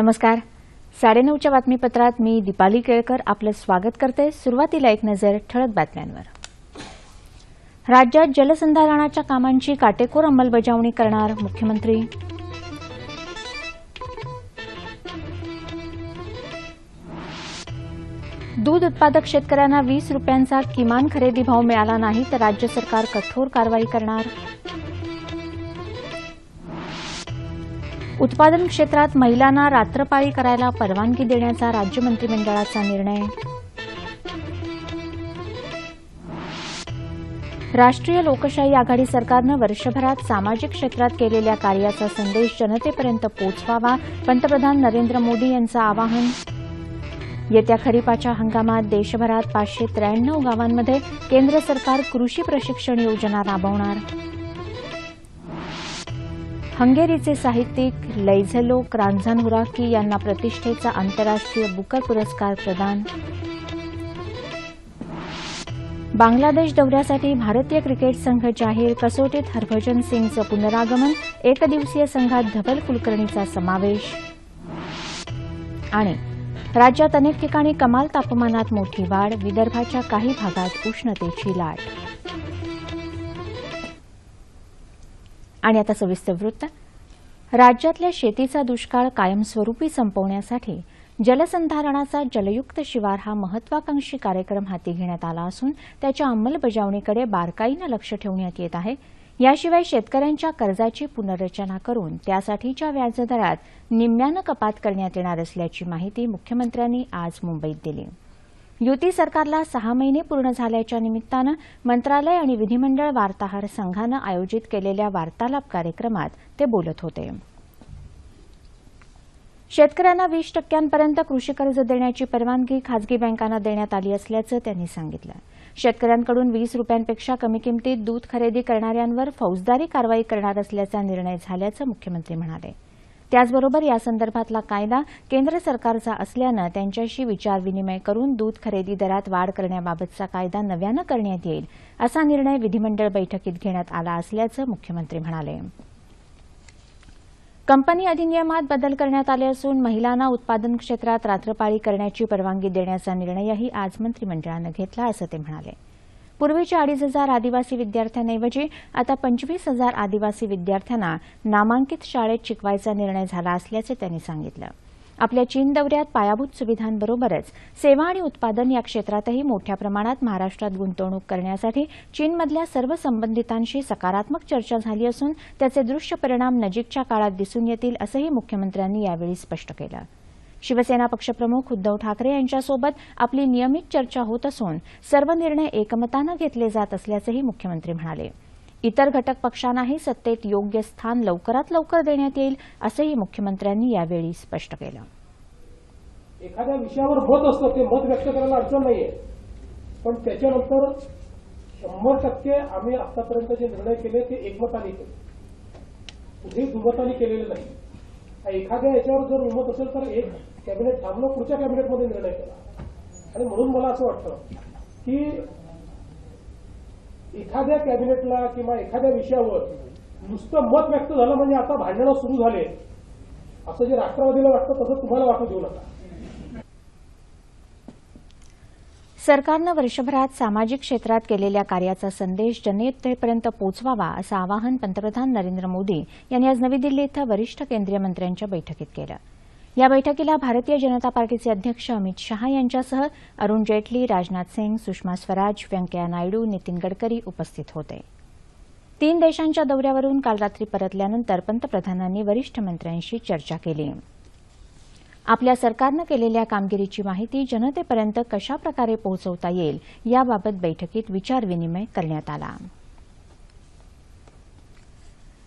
नमस्कार. साडेनऊच्या बातमीपत्रात मी दीपाली केळकर आपलं स्वागत करते सुरुवातीला एक नजर ठळक बातम्यांवर. राज्यात जलसंधारणाच्या कामांची काटेकोर अंमलबजावणी करणार मुख्यमंत्री. दूध उत्पादक शेतकऱ्यांना वीस रुपयांचा किमान खरेदी भाव मिळाला नाही तर राज्य सरकार कठोर कारवाई करणार. उत्पादन क्षेत्रात महिलांना रात्रपाळी करायला परवानगी देण्याचा राज्य मंत्रिमंडळाचा निर्णय. राष्ट्रीय लोकशाही आघाडी सरकारनं वर्षभरात सामाजिक क्षेत्रात केलेल्या कार्याचा संदेश जनतेपर्यंत पोचवावा पंतप्रधान नरेंद्र मोदी यांचं आवाहन. येत्या खरीपाच्या हंगामात देशभरात पाचशे त्र्याण्णव गावांमध्ये केंद्र सरकार कृषी प्रशिक्षण योजना राबवणार. हंगेरीचे साहित्यिक लैझलो क्रांझानहुराकी यांना प्रतिष्ठेचा आंतरराष्ट्रीय बुकर पुरस्कार प्रदान. बांगलादेश दौऱ्यासाठी भारतीय क्रिकेट संघ जाहीर कसोटीत हरभजन सिंगचं पुनरागमन एकदिवसीय संघात धवल कुलकर्णीचा समावेश. आणि राज्यात अनेक ठिकाणी कमाल तापमानात मोठी वाढ विदर्भाच्या काही भागात उष्णतेची लाट. आणि आता सविस्तर वृत्त. राज्यातल्या शेतीचा दुष्काळ कायमस्वरूपी संपवण्यासाठी जलसंधारणाचा जलयुक्त शिवार हा महत्वाकांक्षी कार्यक्रम हाती घेण्यात आला असून त्याच्या अंमलबजावणीकडे बारकाईनं लक्ष ठेवण्यात येत आहे. याशिवाय शेतकऱ्यांच्या कर्जाची पुनर्रचना करून त्यासाठीच्या व्याजदरात निम्म्यानं कपात करण्यात येणार असल्याची माहिती मुख्यमंत्र्यांनी आज मुंबईत दिली. युती सरकारला सहा महिने पूर्ण झाल्याच्या निमित्तानं मंत्रालय आणि विधिमंडळ वार्ताहर संघानं आयोजित केलेल्या वार्तालाप कार्यक्रमात ते बोलत होते. शेतकऱ्यांना वीस टक्क्यांपर्यंत कृषी कर्ज देण्याची परवानगी खासगी बँकांना देण्यात आली असल्याचं त्यांनी सांगितलं. शेतकऱ्यांकडून वीस रुपयांपेक्षा कमी किमतीत दूध खरेदी करणाऱ्यांवर फौजदारी कारवाई करणार असल्याचा निर्णय झाल्याचं मुख्यमंत्री म्हणाले. त्याचबरोबर यासंदर्भातला कायदा केंद्र सरकारचा असल्यानं त्यांच्याशी विचारविनिमय करून दूध खरेदी दरात वाढ करण्याबाबतचा कायदा नव्यानं करण्यात येईल असा निर्णय विधिमंडळ बैठकीत घेण्यात आला असल्याचं मुख्यमंत्री म्हणाले. कंपनी अधिनियमात बदल करण्यात आले असून महिलांना उत्पादन क्षेत्रात रात्रपाळी करण्याची परवानगी देण्याचा निर्णयही आज मंत्रिमंडळानं घेतला असं ते म्हणाले. पूर्वीच्या अडीच हजार आदिवासी विद्यार्थ्यांऐवजी आता पंचवीस हजार आदिवासी विद्यार्थ्यांना नामांकित शाळेत शिकवायचा निर्णय झाला असल्याचं त्यांनी सांगितलं. आपल्या चीन दौऱ्यात पायाभूत सुविधांबरोबरच सेवा आणि उत्पादन या क्षेत्रातही मोठ्या प्रमाणात महाराष्ट्रात गुंतवणूक करण्यासाठी चीनमधल्या सर्व संबंधितांशी सकारात्मक चर्चा झाली असून त्याचे दृश्य परिणाम नजीकच्या काळात दिसून येतील असंही मुख्यमंत्र्यांनी यावेळी स्पष्ट केलं. शिवसेना पक्षप्रमुख उद्धव ठाकरे यांच्यासोबत आपली नियमित चर्चा होत असून सर्व निर्णय एकमतानं घेतले जात असल्याचंही मुख्यमंत्री म्हणाले. इतर घटक पक्षांनाही सत्तेत योग्य स्थान लवकरात लवकर देण्यात येईल असंही मुख्यमंत्र्यांनी यावेळी स्पष्ट केलं. एखाद्या विषयावर होत असतं ते मत व्यक्त करायला अडचण नाहीये. पण त्याच्यानंतर शंभर टक्के आम्ही आतापर्यंत जे निर्णय केले ते एकमताने केले. कुठेही दुमताने केलेले नाही. एखाद्या याच्यावर जर उमत असेल तर एक. कॅबिनेट थांबलं पुढच्या कॅबिनेटमध्ये निर्णय केला. आणि म्हणून मला असं वाटतं की एखाद्या कॅबिनेटला किंवा एखाद्या विषयावर नुसतं मत व्यक्त झालं म्हणजे आता भांडणं सुरू झाले. असं जे राष्ट्रवादीला वाटतं तसं तुम्हाला वाटू देऊ नका. सरकारनं वर्षभरात सामाजिक क्षेत्रात केलेल्या कार्याचा संदेश जनतेपर्यंत पोचवावा असं आवाहन पंतप्रधान नरेंद्र मोदी यांनी आज नवी दिल्ली इथं वरिष्ठ केंद्रीय मंत्र्यांच्या बैठकीत केलं. या बैठकीला भारतीय जनता पार्टीचे अध्यक्ष अमित शहा यांच्यासह अरुण जेटली राजनाथ सिंग सुषमा स्वराज व्यंकय्या नायडू नितीन गडकरी उपस्थित होते. तीन देशांच्या दौऱ्यावरून काल रात्री परतल्यानंतर पंतप्रधानांनी वरिष्ठ मंत्र्यांशी चर्चा केली. आपल्या सरकारनं केलेल्या कामगिरीची माहिती जनतेपर्यंत कशाप्रकारे पोहोचवता येईल याबाबत बैठकीत विचारविनिमय करण्यात आला.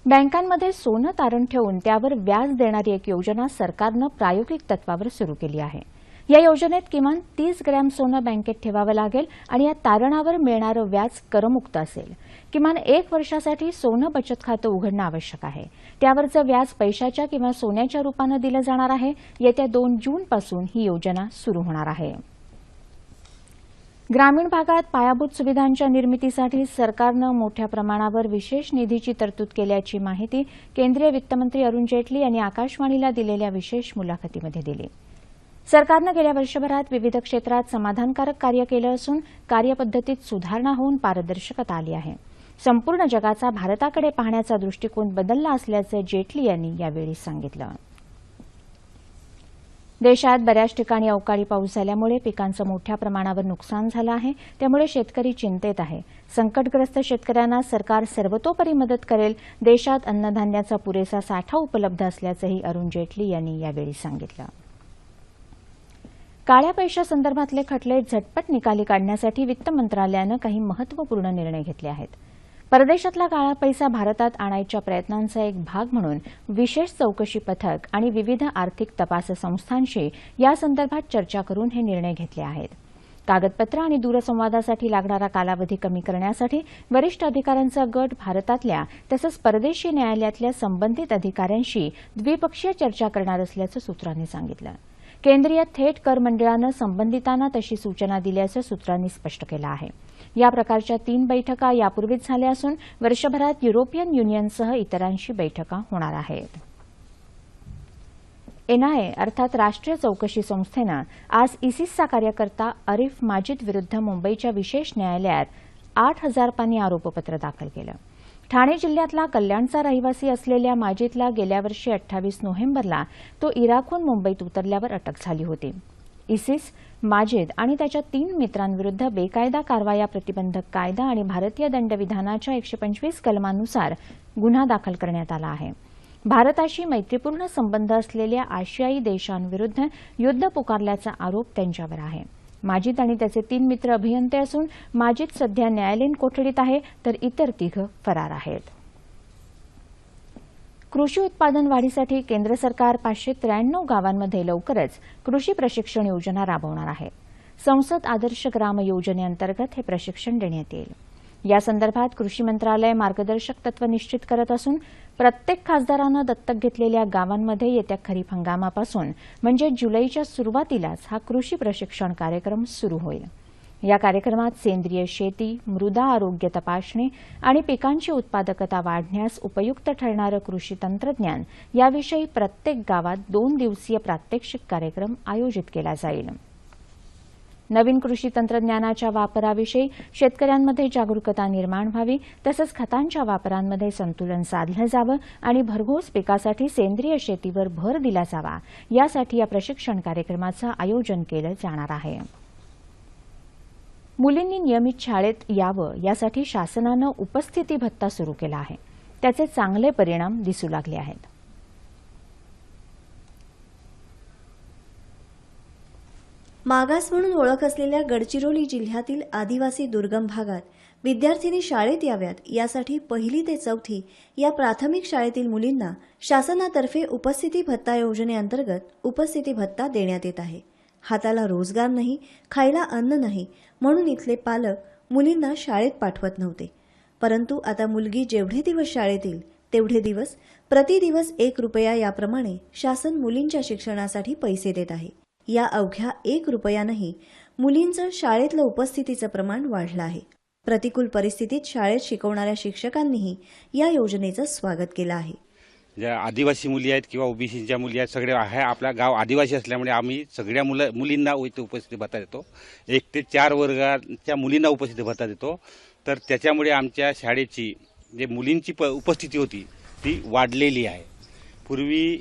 बँकांमध्ये सोनं तारण ठेवून त्यावर व्याज देणारी एक योजना सरकारनं प्रायोगिक तत्वावर सुरू केली आहे. या योजनेत किमान तीस ग्रॅम सोनं बँकेत ठेवावं लागेल आणि या तारणावर मिळणारं व्याज करमुक्त असेल. किमान एक वर्षासाठी सोनं बचत खातं उघडणं आवश्यक आहे. त्यावरचं व्याज पैशाच्या किंवा सोन्याच्या रुपानं दिलं जाणार आहे. येत्या दोन जूनपासून ही योजना सुरू होणार आहे. ग्रामीण भागात पायाभूत सुविधांच्या निर्मितीसाठी सरकारनं मोठ्या प्रमाणावर विशेष निधीची तरतूद केल्याची माहिती केंद्रीय वित्तमंत्री अरुण जेटली यांनी आकाशवाणीला दिलेल्या विशेष मुलाखतीमध्ये दिली. सरकारनं गेल्या वर्षभरात विविध क्षेत्रात समाधानकारक कार्य केलं असून कार्यपद्धतीत सुधारणा होऊन पारदर्शकता आली आहे. संपूर्ण जगाचा भारताकडे पाहण्याचा दृष्टिकोन बदलला असल्याचं जेटली यांनी यावेळी सांगितलं. देशात बऱ्याच ठिकाणी अवकाळी पाऊस झाल्यामुळे पिकांचं मोठ्या प्रमाणावर नुकसान झालं आहे. त्यामुळे शेतकरी चिंतेत आहे. संकटग्रस्त शेतकऱ्यांना सरकार सर्वतोपरी मदत करेल. देशात अन्नधान्याचा पुरेसा साठा उपलब्ध असल्याचंही अरुण जेटली यांनी यावेळी सांगितलं. काळ्या पैशासंदर्भातले खटले झटपट निकाली काढण्यासाठी वित्त मंत्रालयानं काही महत्त्वपूर्ण निर्णय घेतले आहेत. परदेशातला काळा पैसा भारतात आणायच्या प्रयत्नांचा एक भाग म्हणून विशेष चौकशी पथक आणि विविध आर्थिक तपास संस्थांशी यासंदर्भात चर्चा करून हे निर्णय घेतले आहेत. कागदपत्र आणि दूरसंवादासाठी लागणारा कालावधी कमी करण्यासाठी वरिष्ठ अधिकाऱ्यांचा गट भारतातल्या तसंच परदेशी न्यायालयातल्या संबंधित अधिकाऱ्यांशी द्विपक्षीय चर्चा करणार असल्याचं सूत्रांनी सांगितलं. केंद्रीय थेट कर मंडळानं संबंधितांना तशी सूचना दिल्याचं सूत्रांनी स्पष्ट केलं आहे. या प्रकारच्या तीन बैठका यापूर्वीच झाल्या असून वर्षभरात युरोपियन युनियनसह इतरांशी बैठका होणार आहेत. एनआयए अर्थात राष्ट्रीय चौकशी संस्थेनं आज इसिसचा कार्यकर्ता अरिफ माजिद विरुद्ध मुंबईच्या विशेष न्यायालयात आठ हजार पानी आरोपपत्र दाखल केलं. ठाणे जिल्ह्यातला कल्याणचा रहिवासी असलेल्या माजिदला गेल्या वर्षी अठ्ठावीस नोव्हेंबरला तो इराकहून मुंबईत उतरल्यावर अटक झाली होती. इसिस माजिद आणि त्याच्या तीन मित्रांविरुद्ध बेकायदा कारवाया प्रतिबंधक कायदा आणि भारतीय दंडविधानाच्या एकशे पंचवीस कलमानुसार गुन्हा दाखल करण्यात आला आहे. भारताशी मैत्रीपूर्ण संबंध असलेल्या आशियाई देशांविरुद्ध युद्ध पुकारल्याचा आरोप त्यांच्यावर आहे. माजिद आणि त्याचे तीन मित्र अभियंते असून माजिद सध्या न्यायालयीन कोठडीत आहे तर इतर तिघं फरार आहेत. कृषी उत्पादन वाढीसाठी केंद्र सरकार पाचशे त्र्याण्णव गावांमध्ये लवकरच कृषी प्रशिक्षण योजना राबवणार आहे. संसद आदर्श ग्राम योजनेअंतर्गत हे प्रशिक्षण देण्यात येईल. यासंदर्भात कृषी मंत्रालय मार्गदर्शक तत्व निश्चित करत असून प्रत्येक खासदारानं दत्तक घेतलेल्या गावांमध्ये येत्या खरीप हंगामापासून म्हणजे जुलैच्या सुरुवातीलाच हा कृषी प्रशिक्षण कार्यक्रम सुरू होईल. या कार्यक्रमात सेंद्रिय शेती मृदा आरोग्य तपासणी आणि पिकांची उत्पादकता वाढण्यास उपयुक्त ठरणारं कृषी तंत्रज्ञान याविषयी प्रत्येक गावात दोन दिवसीय प्रात्यक्षिक कार्यक्रम आयोजित केला जाईल. नवीन कृषी तंत्रज्ञानाच्या वापराविषयी शेतकऱ्यांमध्ये जागरूकता निर्माण व्हावी तसंच खतांच्या वापरांमध्ये संतुलन साधलं जावं आणि भरघोस पिकासाठी सेंद्रिय शेतीवर भर दिला जावा यासाठी या प्रशिक्षण कार्यक्रमाचं आयोजन केलं जाणार आहे. मुलींनी नियमित शाळेत यावं यासाठी शासनानं उपस्थिती भत्ता सुरू केला आहे. त्याचे चांगले परिणाम दिसू लागले आहेत. मागास म्हणून ओळख असलेल्या गडचिरोली जिल्ह्यातील आदिवासी दुर्गम भागात विद्यार्थिनी शाळेत याव्यात यासाठी पहिली ते चौथी या प्राथमिक शाळेतील मुलींना शासनातर्फे उपस्थिती भत्ता योजनेअंतर्गत उपस्थिती भत्ता देण्यात येत आहे. हाताला रोजगार नाही खायला अन्न नाही. म्हणून इथले पालक मुलींना शाळेत पाठवत नव्हते. परंतु आता मुलगी जेवढे दिवस शाळेत येईल तेवढे दिवस प्रति दिवस एक रुपया याप्रमाणे शासन मुलींच्या शिक्षणासाठी पैसे देत आहे. या अवघ्या एक रुपयानंही मुलींचं शाळेतलं उपस्थितीचं प्रमाण वाढलं आहे. प्रतिकूल परिस्थितीत शाळेत शिकवणाऱ्या शिक्षकांनीही या योजनेचं स्वागत केलं आहे. ज्या आदिवासी मुली आहेत किंवा ओबीसीच्या मुली आहेत सगळे आहे आपला गाव आदिवासी असल्यामुळे आम्ही सगळ्या मुलं मुलींना इथे उपस्थिती भत्ता देतो. एक ते चार वर्गाच्या मुलींना उपस्थिती भत्ता देतो. तर त्याच्यामुळे आमच्या शाळेची जे मुलींची प उपस्थिती होती ती वाढलेली आहे. पूर्वी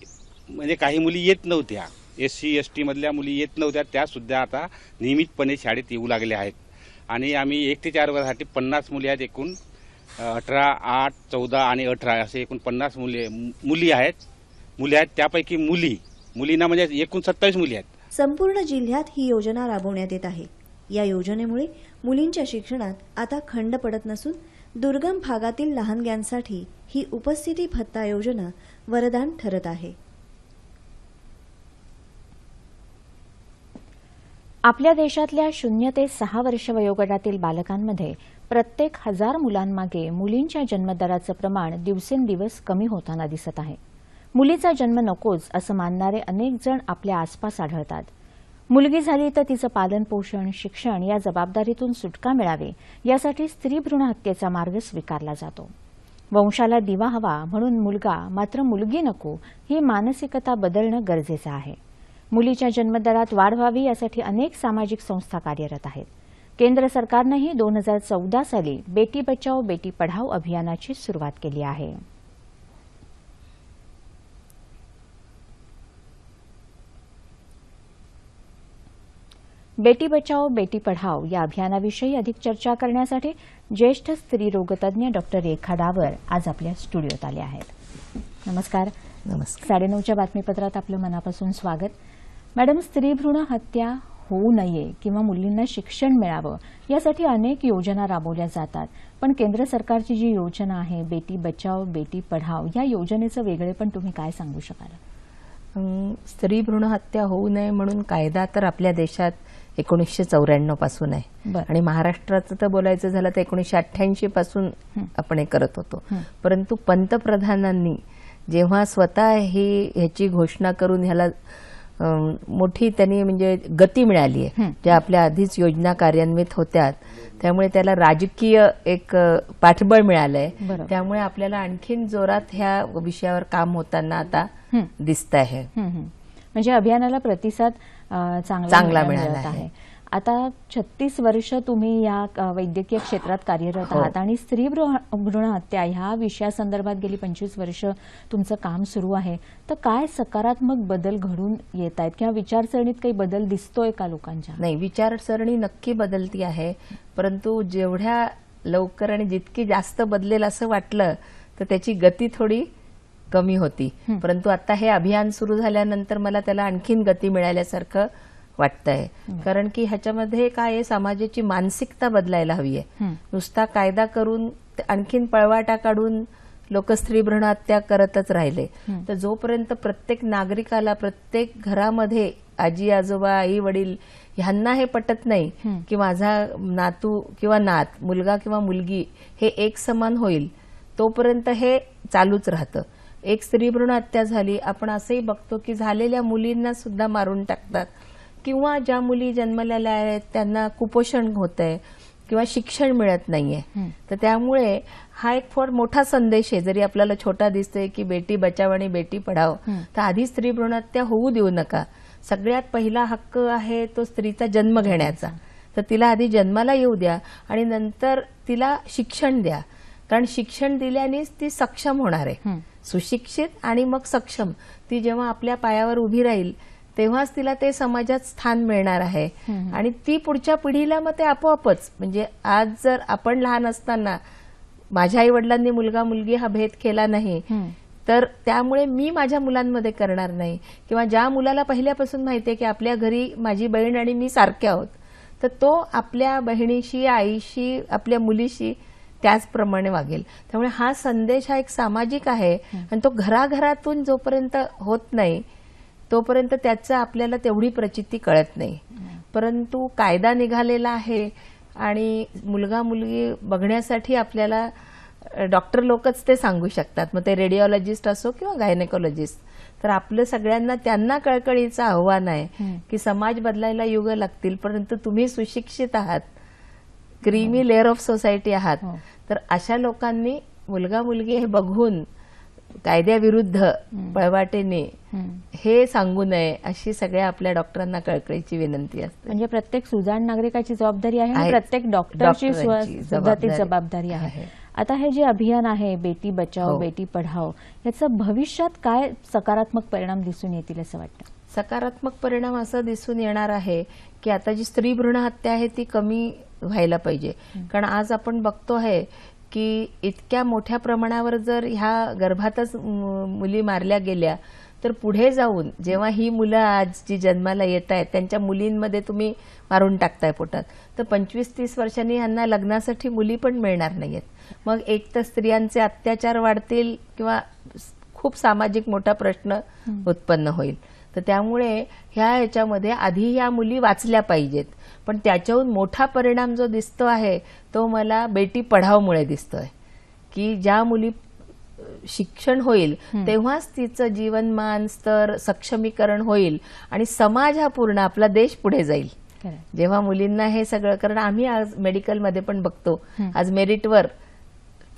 म्हणजे काही मुली येत नव्हत्या. एस सी एस टीमधल्या मुली येत नव्हत्या. त्यासुद्धा आता नियमितपणे शाळेत येऊ लागल्या आहेत. आणि आम्ही एक ते चार वर्गासाठी पन्नास मुली आहेत एकूण. अठरा आठ चौदा आणि अठरा असे एकूण पन्नास मुली मुली आहेत. मुली आहेत त्यापैकी मुली. मुलींना म्हणजे एकूण सत्तावीस मुली आहेत. संपूर्ण जिल्ह्यात ही योजना राबवण्यात येत आहे. या योजनेमुळे मुलींच्या शिक्षणात आता खंड पडत नसून दुर्गम भागातील लहानग्यांसाठी ही उपस्थिती भत्ता योजना वरदान ठरत आहे. आपल्या देशातल्या शून्य ते सहा वर्ष वयोगटातील बालकांमध्ये प्रत्येक हजार मुलांमागे मुलींच्या जन्मदराचं प्रमाण दिवसेंदिवस कमी होताना दिसत आहे. मुलीचा जन्म नकोच असं मानणारे अनेक जण आपल्या आसपास आढळतात. मुलगी झाली तर तिचं पालन पोषण शिक्षण या जबाबदारीतून सुटका मिळावी यासाठी स्त्री भ्रूण हत्येचा मार्ग स्वीकारला जातो. वंशाला दिवा हवा म्हणून मुलगा मात्र मुलगी नको ही मानसिकता बदलणं गरजेचं आहे. मुलीच्या जन्मदरात वाढ व्हावी यासाठी अनेक सामाजिक संस्था कार्यरत आहेत. केंद्र सरकारनंही दोन हजार चौदा साली बेटी बचाओ बेटी पढाओ अभियानाची सुरुवात केली आहे. बेटी बचाओ बेटी पढाओ या अभियानाविषयी अधिक चर्चा करण्यासाठी ज्येष्ठ स्त्रीरोगतज्ञ डॉक्टर रेखा डावर आज आपल्या स्टुडिओत आल्या आहेत. नमस्कार. नमस्कार. साडेनऊच्या बातमीपत्रात आपलं मनापासून स्वागत. मॅडम स्त्री भ्रूण हत्या होऊ नये किंवा मुलींना शिक्षण मिळावं यासाठी अनेक योजना राबवल्या जातात. पण केंद्र सरकारची जी योजना आहे बेटी बचाओ बेटी पढाओ या योजनेचं वेगळेपण तुम्ही काय सांगू शकाल? स्त्री भ्रूण हत्या होऊ नये म्हणून कायदा तर आपल्या देशात एकोणीसशे चौऱ्याण्णवपासून आहे. आणि महाराष्ट्राचं तर बोलायचं झालं तर एकोणीसशे अठ्ठ्याऐंशी पासून आपण हे करत होतो. परंतु पंतप्रधानांनी जेव्हा स्वतः ही ह्याची घोषणा करून ह्याला मोठी त्यांनी म्हणजे गती मिळाली आहे ज्या आपल्या आधीच योजना कार्यान्वित होत्या त्यामुळे त्याला राजकीय एक पाठबळ मिळालंय. त्यामुळे आपल्याला आणखीन जोरात ह्या विषयावर काम होताना आता. दिसत आहे. म्हणजे अभियानाला प्रतिसाद चांगला मिळाला आहे. आता छत्तीस वर्ष तुम्ही या वैद्यकीय क्षेत्रात कार्यरत हो. आहात आणि स्त्री भ्रूण हत्या ह्या विषयासंदर्भात गेली पंचवीस वर्ष तुमचं काम सुरू आहे. तर काय सकारात्मक बदल घडून येत आहेत? किंवा विचारसरणीत काही बदल दिसतोय का लोकांच्या? नाही विचारसरणी नक्की बदलती आहे. परंतु जेवढ्या लवकर आणि जितकी जास्त बदलेल असं वाटलं तर त्याची गती थोडी कमी होती. परंतु आता हे अभियान सुरू झाल्यानंतर मला त्याला आणखीन गती मिळाल्यासारखं वाटतंय. कारण की ह्याच्यामध्ये काय आहे समाजाची मानसिकता बदलायला हवी आहे. नुसता कायदा करून आणखीन पळवाटा काढून लोक स्त्री भ्रूण हत्या करतच राहिले. तर जोपर्यंत प्रत्येक नागरिकाला प्रत्येक घरामध्ये आजी आजोबा आई वडील ह्यांना हे पटत नाही की माझा नातू किंवा नात मुलगा किंवा मुलगी हे एक समान होईल तोपर्यंत हे चालूच राहतं. एक स्त्री भ्रूण हत्या झाली आपण असंही बघतो की झालेल्या मुलींना सुद्धा मारून टाकतात. किंवा ज्या मुली जन्मलेल्या आहेत त्यांना कुपोषण होत आहे किंवा शिक्षण मिळत नाहीये. तर त्यामुळे हा एक फार मोठा संदेश आहे. जरी आपल्याला छोटा दिसतोय की बेटी बचाव आणि बेटी पढाव तर आधी स्त्री भ्रूण हत्या होऊ देऊ नका. सगळ्यात पहिला हक्क आहे तो स्त्रीचा जन्म घेण्याचा. तर तिला आधी जन्माला येऊ द्या आणि नंतर तिला शिक्षण द्या. कारण शिक्षण दिल्यानेच ती सक्षम होणार आहे. सुशिक्षित आणि मग सक्षम. ती जेव्हा आपल्या पायावर उभी राहील तेव्हाच तिला ते समाजात स्थान मिळणार आहे. आणि ती पुढच्या पिढीला मग ते आपोआपच म्हणजे आज जर आपण लहान असताना माझ्या आई वडिलांनी मुलगा मुलगी हा भेद केला नाही तर त्यामुळे मी माझ्या मुलांमध्ये करणार नाही. किंवा ज्या मुलाला पहिल्यापासून माहिती आहे की आपल्या घरी माझी बहीण आणि मी सारखे आहोत तर तो आपल्या बहिणीशी आईशी आपल्या मुलीशी त्याचप्रमाणे वागेल. त्यामुळे हा संदेश हा एक सामाजिक आहे आणि तो घराघरातून जोपर्यंत होत नाही तोपर्यंत त्याचं आपल्याला तेवढी प्रचिती कळत नाही. परंतु कायदा निघालेला आहे आणि मुलगा मुलगी बघण्यासाठी आपल्याला डॉक्टर लोकच ते सांगू शकतात. मग ते रेडिओलॉजिस्ट असो किंवा गायनेकोलॉजिस्ट. तर आपलं सगळ्यांना त्यांना कळकळीचं आव्हान आहे की समाज बदलायला युग लागतील परंतु तुम्ही सुशिक्षित आहात. क्रीमी लेअर ऑफ सोसायटी आहात. हो. तर अशा लोकांनी मुलगा मुलगी हे बघून कायद्याविरुद्ध पळवाटेने हं. सांगू नये अशी सगळ्या आपल्या डॉक्टरांना कळकळीची विनंती असते म्हणजे प्रत्येक सुजाण नागरिकाची जबाबदारी आहे आणि. प्रत्येक डॉक्टरची जबाबदारी आहे. आता हे जे अभियान आहे बेटी बचाओ हो. बेटी पढाओ याचं भविष्यात काय सकारात्मक परिणाम दिसून येतील असं वाटतं सकारात्मक परिणाम असा दिसून येणार आहे की आता जी स्त्री भ्रूण हत्या आहे ती कमी व्हायला पाहिजे कारण आज आपण बघतो आहे की इतक्या मोठ्या प्रमाणावर जर ह्या गर्भातच मुली मारल्या गेल्या तर पुढे जाऊन जेव्हा ही मुलं आज जी जन्माला येत आहेत त्यांच्या मुलींमध्ये तुम्ही मारून टाकताय पोटात. तर पंचवीस तीस वर्षांनी यांना लग्नासाठी मुली पण मिळणार नाहीयेत. मग एक तर स्त्रियांचे अत्याचार वाढतील किंवा खूप सामाजिक मोठा प्रश्न उत्पन्न होईल. तर त्यामुळे ह्या ह्याच्यामध्ये आधी ह्या मुली वाचल्या पाहिजेत. पण त्याच्याहून मोठा परिणाम जो दिसतो आहे तो मला बेटी पढावमुळे दिसतोय. की ज्या मुली शिक्षण होईल तेव्हाच तिचं जीवनमान स्तर सक्षमीकरण होईल आणि समाज हा पूर्ण आपला देश पुढे जाईल. जेव्हा मुलींना हे सगळं कारण आम्ही आज मेडिकलमध्ये पण बघतो. आज मेरिटवर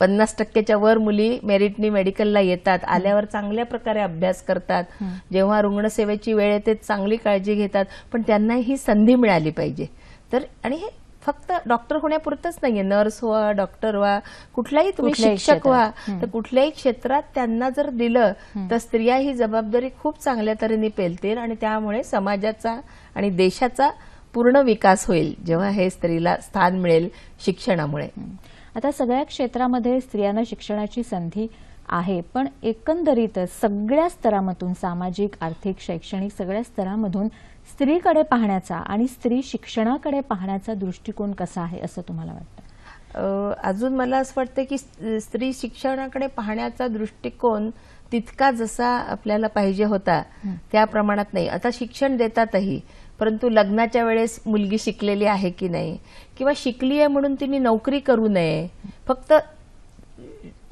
पन्नास टक्क्याच्या वर मुली मेरिटनी मेडिकलला येतात. आल्यावर चांगल्या प्रकारे अभ्यास करतात. जेव्हा रुग्णसेवेची वेळ येते चांगली काळजी घेतात पण त्यांना ही संधी मिळाली पाहिजे. तर आणि हे फक्त डॉक्टर होण्यापुरतंच नाहीये. नर्स व्हा डॉक्टर व्हा कुठलाही तुम्ही शिक्षक व्हा. तर कुठल्याही क्षेत्रात त्यांना जर दिलं तर स्त्रिया ही जबाबदारी खूप चांगल्या तऱ्हेने पेलतील आणि त्यामुळे समाजाचा आणि देशाचा पूर्ण विकास होईल जेव्हा हे स्त्रीला स्थान मिळेल शिक्षणामुळे. आता सगळ्या क्षेत्रामध्ये स्त्रियांना शिक्षणाची संधी आहे पण एकंदरीत सगळ्या स्तरामधून सामाजिक आर्थिक शैक्षणिक सगळ्या स्तरामधून स्त्रीकडे पाहण्याचा आणि स्त्री शिक्षणाकडे पाहण्याचा दृष्टिकोन कसा आहे असं तुम्हाला वाटतं? अजून मला असं वाटतं की स्त्री शिक्षणाकडे पाहण्याचा दृष्टिकोन तितका जसा आपल्याला पाहिजे होता त्या प्रमाणात नाही. आता शिक्षण देतातही. परंतु लग्नाच्या वेळेस मुलगी शिकलेली आहे की नाही? किंवा शिकली आहे म्हणून तिने नोकरी करू नये. फक्त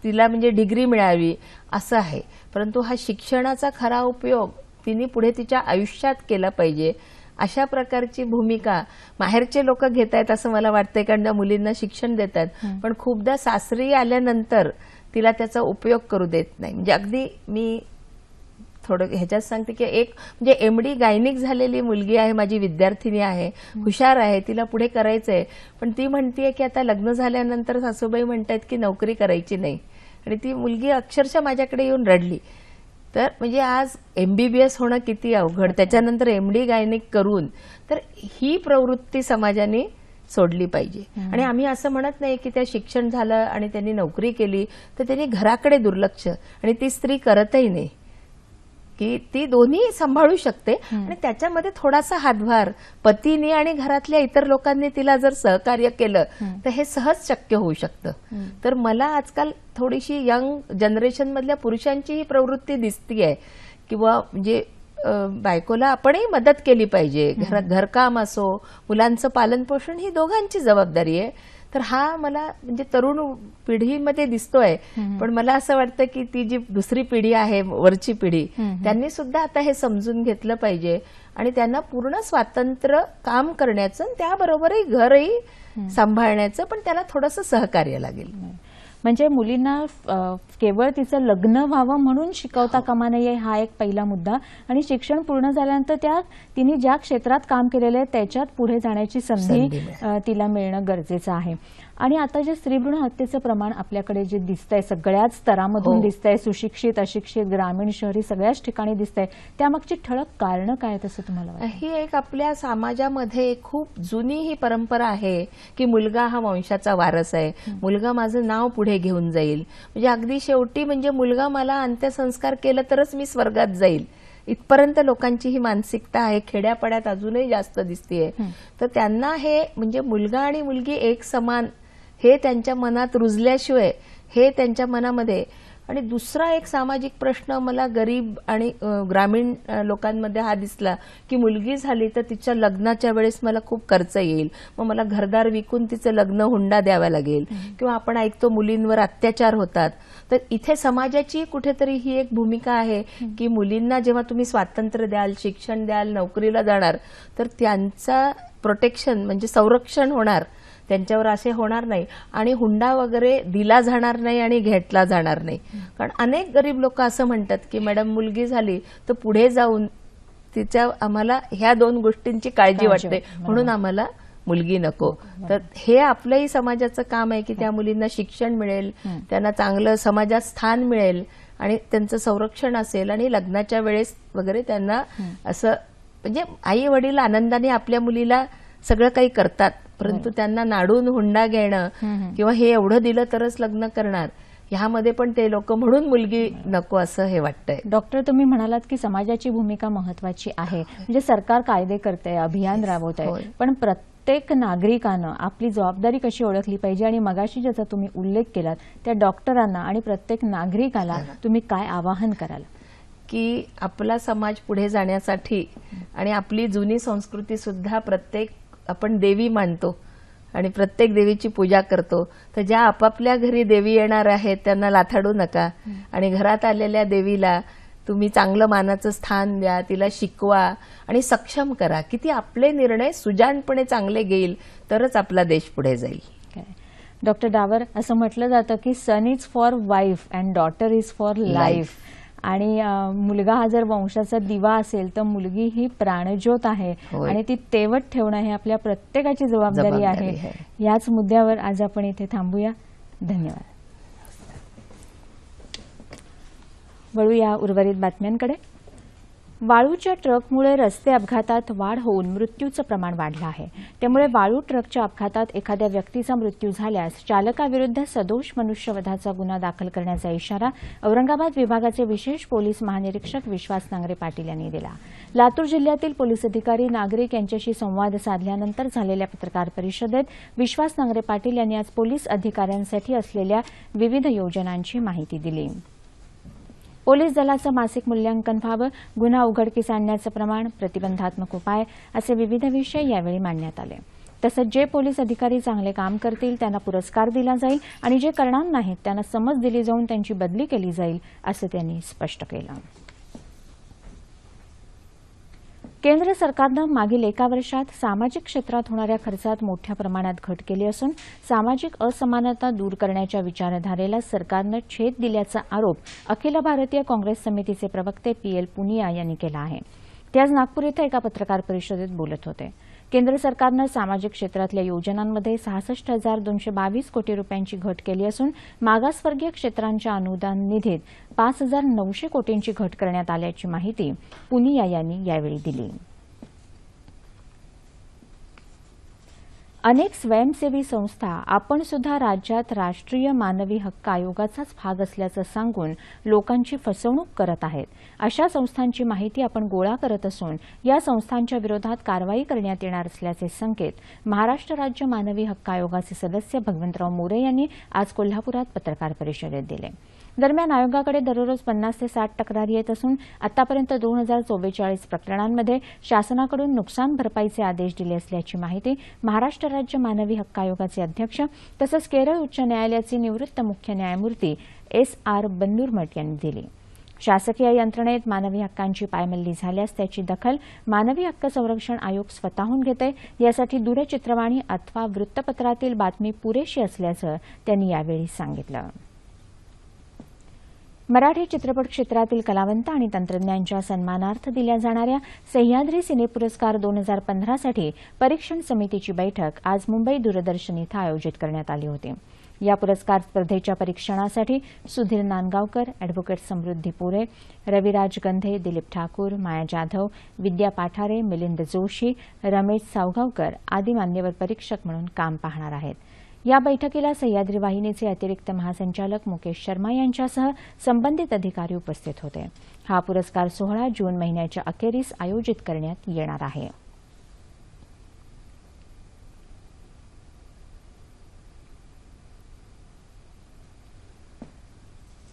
तिला म्हणजे डिग्री मिळावी असं आहे. परंतु हा शिक्षणाचा खरा उपयोग तिने पुढे तिच्या आयुष्यात केला पाहिजे. अशा प्रकारची भूमिका माहेरचे लोक घेत आहेत असं मला वाटतंय कारण त्या मुलींना शिक्षण देतात पण खूपदा सासरी आल्यानंतर तिला त्याचा उपयोग करू देत नाही. म्हणजे अगदी मी थोडं ह्याच्यात सांगते की एक म्हणजे एमडी गायनिक झालेली मुलगी आहे माझी विद्यार्थिनी आहे हुशार आहे तिला पुढे करायचंय. पण ती म्हणतीये की आता लग्न झाल्यानंतर सासूबाई म्हणतायत की नोकरी करायची नाही. आणि ती मुलगी अक्षरशः माझ्याकडे येऊन रडली. तर म्हणजे आज एमबीबीएस होणं किती अवघड. त्याच्यानंतर एमडी गायनिक करून तर ही प्रवृत्ती समाजाने सोडली पाहिजे. आणि आम्ही असं म्हणत नाही की त्या शिक्षण झालं आणि त्यांनी नोकरी केली तर त्यांनी घराकडे दुर्लक्ष. आणि ती स्त्री करतही नाही. की ती दोन्ही सांभाळू शकते. आणि त्याच्यामध्ये थोडासा हातभार पतीने आणि घरातल्या इतर लोकांनी तिला जर सहकार्य केलं तर हे सहज शक्य होऊ शकतं. तर मला आजकाल थोडीशी यंग जनरेशन मधल्या पुरुषांची ही प्रवृत्ती दिसतीये. किंवा म्हणजे बायकोला आपणही मदत केली पाहिजे. घरात घरकाम असो मुलांचं पालनपोषण ही दोघांची जबाबदारी आहे. तर हा मला म्हणजे तरुण पिढीमध्ये दिसतोय. पण मला असं वाटतं की ती जी दुसरी पिढी आहे वरची पिढी त्यांनी सुद्धा आता हे समजून घेतलं पाहिजे. आणि त्यांना पूर्ण स्वातंत्र्य काम करण्याचं त्याबरोबरही घरही सांभाळण्याचं पण त्याला थोडंसं सहकार्य लागेल. म्हणजे मुलींना केवळ तिचं लग्न व्हावं म्हणून शिकवता कामा नये हा एक पहिला मुद्दा. आणि शिक्षण पूर्ण झाल्यानंतर त्या तिने ज्या क्षेत्रात काम केलेलं आहे त्याच्यात पुढे जाण्याची संधी तिला मिळणं गरजेचं आहे. आणि आता जे स्त्रीभ्रूण हत्येचं प्रमाण आपल्याकडे जे दिसतंय सगळ्याच स्तरामधून हो. दिसतंय सुशिक्षित अशिक्षित ग्रामीण शहरी सगळ्याच ठिकाणी दिसतंय. त्यामागची ठळक कारणं काय आहेत असं तुम्हाला ही एक आपल्या समाजामध्ये खूप जुनी ही परंपरा आहे की मुलगा हा वंशाचा वारस आहे. मुलगा माझं नाव पुढे घेऊन जाईल. म्हणजे अगदी शेवटी म्हणजे मुलगा मला अंत्यसंस्कार केलं तरच मी स्वर्गात जाईल. इथपर्यंत लोकांची ही मानसिकता आहे खेड्यापाड्यात अजूनही जास्त दिसतीये. तर त्यांना हे म्हणजे मुलगा आणि मुलगी एक समान हे त्यांच्या मनात रुजल्याशिवाय हे त्यांच्या मनामध्ये आणि दुसरा एक सामाजिक प्रश्न मला गरीब आणि ग्रामीण लोकांमध्ये हा दिसला की मुलगी झाली तर तिच्या लग्नाच्या वेळेस मला खूप खर्च येईल. मग मला घरदार विकून तिचं लग्न हुंडा द्यावा लागेल. किंवा आपण ऐकतो मुलींवर अत्याचार होतात. तर इथे समाजाची कुठेतरी ही एक भूमिका आहे की मुलींना जेव्हा तुम्ही स्वातंत्र्य द्याल शिक्षण द्याल नोकरीला जाणार तर त्यांचा प्रोटेक्शन म्हणजे संरक्षण होणार. त्यांच्यावर असे होणार नाही आणि हुंडा वगैरे दिला जाणार नाही आणि घेतला जाणार नाही. कारण अनेक गरीब लोक असं म्हणतात की मॅडम मुलगी झाली तर पुढे जाऊन तिच्या आम्हाला ह्या दोन गोष्टींची काळजी वाटते. म्हणून आम्हाला मुलगी नको. तर हे आपलंही समाजाचं काम आहे की त्या मुलींना शिक्षण मिळेल त्यांना चांगलं समाजात स्थान मिळेल आणि त्यांचं संरक्षण असेल आणि लग्नाच्या वेळेस वगैरे त्यांना असं म्हणजे आई वडील आनंदाने आपल्या मुलीला सगळं काही करतात. परंतु त्यांना नाडून हुंडा घेणं किंवा हे एवढं दिलं तरच लग्न करणार ह्यामध्ये पण ते लोक म्हणून मुलगी नको असं हे वाटतंय. डॉक्टर तुम्ही म्हणालात की समाजाची भूमिका महत्वाची आहे. म्हणजे सरकार कायदे करते अभियान राबवत. आहे पण प्रत्येक नागरिकानं आपली जबाबदारी कशी ओळखली पाहिजे आणि मगाशी ज्याचा तुम्ही उल्लेख केलात त्या डॉक्टरांना आणि प्रत्येक नागरिकाला तुम्ही काय आवाहन कराल? की आपला समाज पुढे जाण्यासाठी आणि आपली जुनी संस्कृती सुद्धा प्रत्येक आपण देवी मानतो आणि प्रत्येक देवीची पूजा करतो तर ज्या आपापल्या घरी देवी येणार आहेत त्यांना लाथाडू नका. आणि घरात आलेल्या देवीला तुम्ही चांगलं मानाचं स्थान द्या तिला शिकवा आणि सक्षम करा. की ती आपले निर्णय सुजाणपणे चांगले घेईल तरच आपला देश पुढे जाईल. डॉक्टर डावर असं म्हटलं जातं की son is for wife and daughter is for life आणि मुलगा हा जर वंशाचा दिवा असेल तर मुलगी ही प्राणज्योत आहे. आणि ती तेवत ठेवणं हे आपल्या प्रत्येकाची जबाबदारी आहे. आहे. याच मुद्द्यावर आज आपण इथे थांबूया. धन्यवाद. वळूया उर्वरित बातम्यांकडे. वाळूच्या ट्रकमुळे रस्ते अपघातात वाढ होऊन मृत्यूचं प्रमाण वाढलं आहे. त्यामुळे वाळू ट्रकच्या अपघातात एखाद्या व्यक्तीचा मृत्यू झाल्यास चालकाविरुद्ध सदोष मनुष्यवधाचा गुन्हा दाखल करण्याचा इशारा औरंगाबाद विभागाचे विशेष पोलीस महानिरीक्षक विश्वास नांगरे पाटील यांनी दिला. लातूर जिल्ह्यातील पोलीस अधिकारी नागरिक यांच्याशी संवाद साधल्यानंतर झालेल्या पत्रकार परिषदेत विश्वास नांगरे पाटील यांनी आज पोलीस अधिकाऱ्यांसाठी असलेल्या विविध योजनांची माहिती दिली. पोलीस दलाचं मासिक मूल्यांकन व्हावं गुन्हा उघडकीस आणण्याचं प्रमाण प्रतिबंधात्मक उपाय असे विविध विषय यावेळी मांडण्यात आले. तसंच जे पोलीस अधिकारी चांगले काम करतील त्यांना पुरस्कार दिला जाईल आणि जे करणार नाहीत त्यांना समज दिली जाऊन त्यांची बदली केली जाईल असं त्यांनी स्पष्ट केलं. केंद्र सरकारनं मागील एका वर्षात सामाजिक क्षेत्रात होणाऱ्या खर्चात मोठ्या प्रमाणात घट केली असून सामाजिक असमानता दूर करण्याच्या विचारधारेला सरकारनं छेद दिल्याचा आरोप अखिल भारतीय काँग्रेस समितीचे प्रवक्ते पी एल पुनिया यांनी केला आहे. ते आज नागपूर इथं एका पत्रकार परिषदेत बोलत होते. केंद्र सरकारनं सामाजिक क्षेत्रातल्या योजनांमध्ये सहासष्ट हजार दोनशे बावीस कोटी रुपयांची घट केली असून मागासवर्गीय क्षेत्रांच्या अनुदान निधीत पाच हजार नऊशे कोटींची घट करण्यात आल्याची माहिती पुनिया यांनी यावेळी दिली. अनेक स्वयंसेवी संस्था आपण सुद्धा राज्यात राष्ट्रीय मानवी हक्क आयोगाचाच भाग असल्याचं सांगून लोकांची फसवणूक करत आहेत. अशा संस्थांची माहिती आपण गोळा करत असून या संस्थांच्या विरोधात कारवाई करण्यात येणार असल्याचे संकेत महाराष्ट्र राज्य मानवी हक्क आयोगाचे सदस्य भगवंतराव मोरे यांनी आज कोल्हापुरात पत्रकार परिषदेत दिले. दरम्यान आयोगाकडे दररोज पन्नास ते साठ तक्रारी येत असून आतापर्यंत दोन हजार चव्वेचाळीस प्रकरणांमध्ये शासनाकडून नुकसान भरपाईचे आदेश दिले असल्याची माहिती महाराष्ट्र राज्य मानवी हक्क आयोगाचे अध्यक्ष तसंच केरळ उच्च न्यायालयाचे निवृत्त मुख्य न्यायमूर्ती एस आर बन्नूरमठ यांनी दिली. शासकीय यंत्रणेत मानवी हक्कांची पायमल्ली झाल्यास त्याची दखल मानवी हक्क संरक्षण आयोग स्वतःहून घेते. यासाठी दूरचित्रवाणी अथवा वृत्तपत्रातील बातमी पुरेशी असल्याचं त्यांनी यावेळी सांगितलं. मराठी चित्रपट क्षेत्रातील कलावंत आणि तंत्रज्ञांच्या सन्मानार्थ दिल्या जाणाऱ्या सह्याद्री सिने पुरस्कार दोन हजार पंधरासाठी परीक्षण समितीची बैठक आज मुंबई दूरदर्शन इथं आयोजित करण्यात आली होती. या पुरस्कार स्पर्धेच्या परीक्षणासाठी सुधीर नांदगावकर अॅडव्होकेट समृद्धी पुरे रविराज गंधे दिलीप ठाकूर माया जाधव विद्या पाठारे मिलिंद जोशी रमेश सावगावकर आदी मान्यवर परीक्षक म्हणून काम पाहणार आहेत. या बैठकीला सह्याद्री वाहिनीचे अतिरिक्त महासंचालक मुकेश शर्मा यांच्यासह संबंधित अधिकारी उपस्थित होते. हा पुरस्कार सोहळा जून महिन्याच्या अखेरीस आयोजित करण्यात येणार आहे.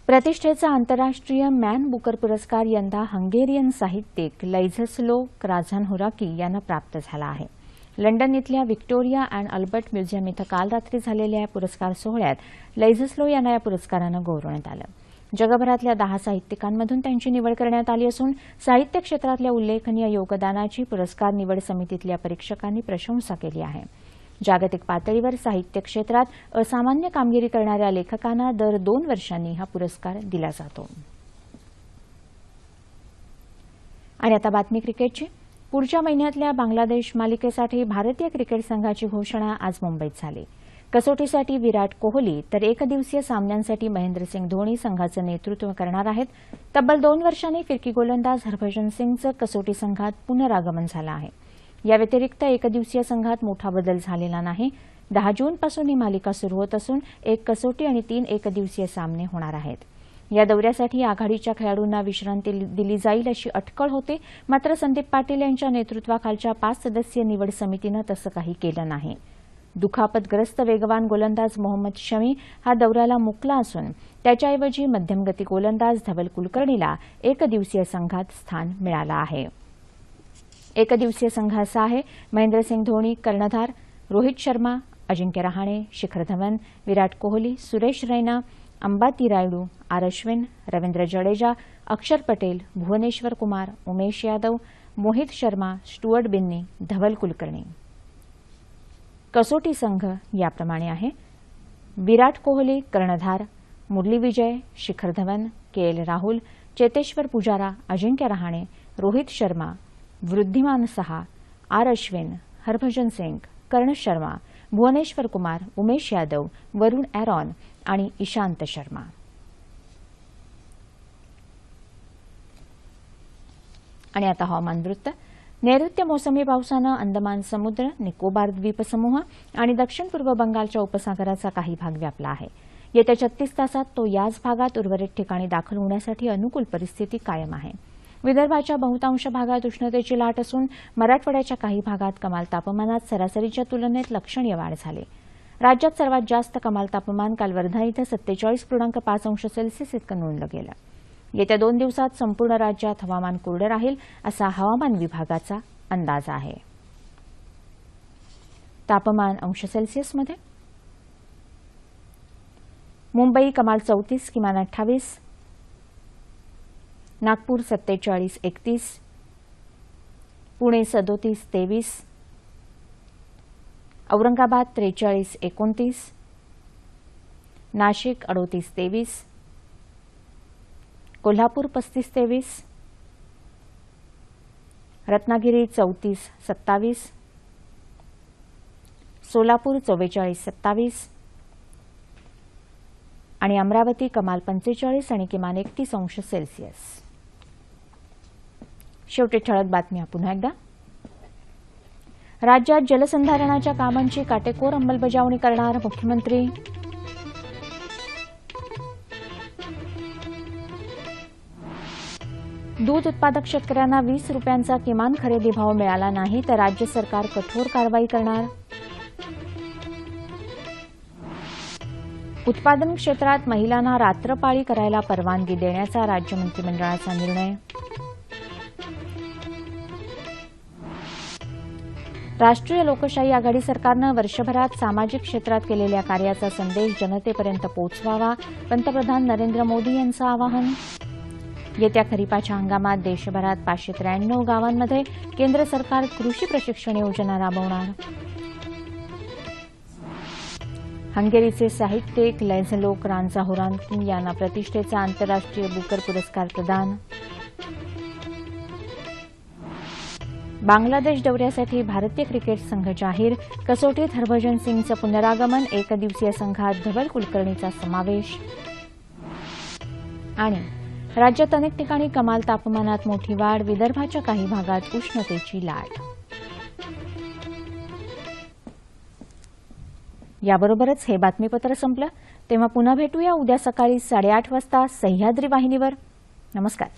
प्रतिष्ठेचा आंतरराष्ट्रीय मॅन बुकर पुरस्कार यंदा हंगेरियन साहित्यिक लैझस्लो क्राझानहुराकी यांना प्राप्त झाला आहे. लंडन इथल्या व्हिक्टोरिया अँड अल्बर्ट म्युझियम इथं काल रात्री झालेल्या या पुरस्कार सोहळ्यात लैझस्लो यांना या पुरस्कारानं गौरवण्यात आलं. जगभरातल्या दहा साहित्यिकांमधून त्यांची निवड करण्यात आली असून साहित्य क्षेत्रातल्या उल्लेखनीय योगदानाची पुरस्कार निवड समितीतल्या परीक्षकांनी प्रशंसा केली आहे. जागतिक पातळीवर साहित्य क्षेत्रात असामान्य कामगिरी करणाऱ्या लेखकांना दर दोन वर्षांनी हा पुरस्कार दिला जातो. आणि आता बातमी क्रिकेटची. पुढच्या महिन्यातल्या बांगलादेश मालिकेसाठी भारतीय क्रिकेट संघाची घोषणा आज मुंबईत झाली. कसोटीसाठी विराट कोहली तर एकदिवसीय सामन्यांसाठी महेंद्रसिंग धोनी संघाचं नेतृत्व करणार आहेत. तब्बल दोन वर्षांनी फिरकी गोलंदाज हरभजन सिंगचं कसोटी संघात पुनरागमन झालं आहे. या व्यतिरिक्त एकदिवसीय संघात मोठा बदल झालेला नाही. दहा जूनपासून ही मालिका सुरू होत असून एक कसोटी आणि तीन एकदिवसीय सामने होणार आहेत. या दौऱ्यासाठी आघाडीच्या खेळाडूंना विश्रांती दिली जाईल अशी अटकळ होती. मात्र संदीप पाटील यांच्या नेतृत्वाखालच्या पाच सदस्यीय निवड समितीनं तसं काही केलं नाही. दुखापतग्रस्त वेगवान गोलंदाज मोहम्मद शमी हा दौऱ्याला मुकला असून त्याच्याऐवजी मध्यमगती गोलंदाज धवल कुलकर्णीला एकदिवसीय संघात स्थान मिळालं आहे. एकदिवसीय संघ असा आहे महेंद्रसिंग धोनी कर्णधार रोहित शर्मा अजिंक्य रहाणे शिखर धवन विराट कोहली सुरेश रैना अंबाती रायडू आर अश्विन रवींद्र जडेजा अक्षर पटेल भुवनेश्वर कुमार उमेश यादव मोहित शर्मा स्टुअर्ट बिन्नी धवल कुलकर्णी. कसोटी संघ याप्रमाणे आहे. विराट कोहली कर्णधार Murali Vijay Shikhar Dhawan K L Rahul Cheteshwar Pujara Ajinkya Rahane Rohit Sharma Wriddhiman Saha R Ashwin Harbhajan Singh Karn Sharma Bhuvneshwar Kumar Umesh Yadav Varun Aaron आणि इशांत शर्मा. आणि आता हवामान वृत्त. नैऋत्य मोसमी पावसानं अंदमान समुद्र निकोबार द्वीपसमूह आणि दक्षिण पूर्व बंगालच्या उपसागराचा काही भाग व्यापला आहे. येत्या छत्तीस तासात तो याच भागात उर्वरित ठिकाणी दाखल होण्यासाठी अनुकूल परिस्थिती कायम आहे. विदर्भाच्या बहुतांश भागात उष्णतेची लाट असून मराठवाड्याच्या काही भागात कमाल तापमानात सरासरीच्या तुलनेत लक्षणीय वाढ झाली. राज्यात सर्वात जास्त कमाल तापमान काल वर्धा इथं सत्तेचाळीस पूर्णांक पाच अंश सेल्सिअस इतकं नोंदलं गेलं. येत्या दोन दिवसात संपूर्ण राज्यात हवामान कोरडं राहील असा हवामान विभागाचा अंदाज आहे. तापमान अंश सेल्सिअसमध्ये? मुंबई कमाल चौतीस किमान अठ्ठावीस. नागपूर सत्तेचाळीस एकतीस. पुणे सदोतीस तेवीस. औरंगाबाद त्रेचाळीस एकोणतीस नाशिक अडोतीस तेवीस कोल्हापूर पस्तीस तेवीस रत्नागिरी चौतीस सत्तावीस सोलापूर चव्वेचाळीस सत्तावीस आणि अमरावती कमाल पंचेचाळीस आणि किमान एकतीस अंश सेल्सिअस. शेवटी ठळक बातम्या पुन्हा एकदा. राज्यात जलसंधारणाच्या कामांची काटेकोर अंमलबजावणी करणार मुख्यमंत्री. दूध उत्पादक शेतकऱ्यांना वीस रुपयांचा किमान खरेदी भाव मिळाला नाही तर राज्य सरकार कठोर कारवाई करणार. उत्पादन क्षेत्रात महिलांना रात्रपाळी करायला परवानगी देण्याचा राज्य मंत्रिमंडळाचा निर्णय. राष्ट्रीय लोकशाही आघाडी सरकारनं वर्षभरात सामाजिक क्षेत्रात केलेल्या कार्याचा संदेश जनतेपर्यंत पोहोचवावा पंतप्रधान नरेंद्र मोदी यांचं आवाहन. येत्या खरीपाच्या हंगामात देशभरात पाचशे त्र्याण्णव गावांमध्ये केंद्र सरकार कृषी प्रशिक्षण योजना राबवणार. हंगेरीचे साहित्यिक लॅझलो क्रांचा यांना प्रतिष्ठेचा आंतरराष्ट्रीय बुकर पुरस्कार प्रदान. बांगलादेश दौऱ्यासाठी भारतीय क्रिकेट संघ जाहीर. कसोटीत हरभजन सिंगचं पुनरागमन एकदिवसीय संघात धवल कुलकर्णीचा समावेश. आणि राज्यात अनेक ठिकाणी कमाल तापमानात मोठी वाढ विदर्भाच्या काही भागात उष्णतेची लाट. याबरोबरच हे बातमीपत्र संपलं. तेव्हा पुन्हा भेटूया उद्या सकाळी साडेआठ वाजता सह्याद्री वाहिनीवर. नमस्कार.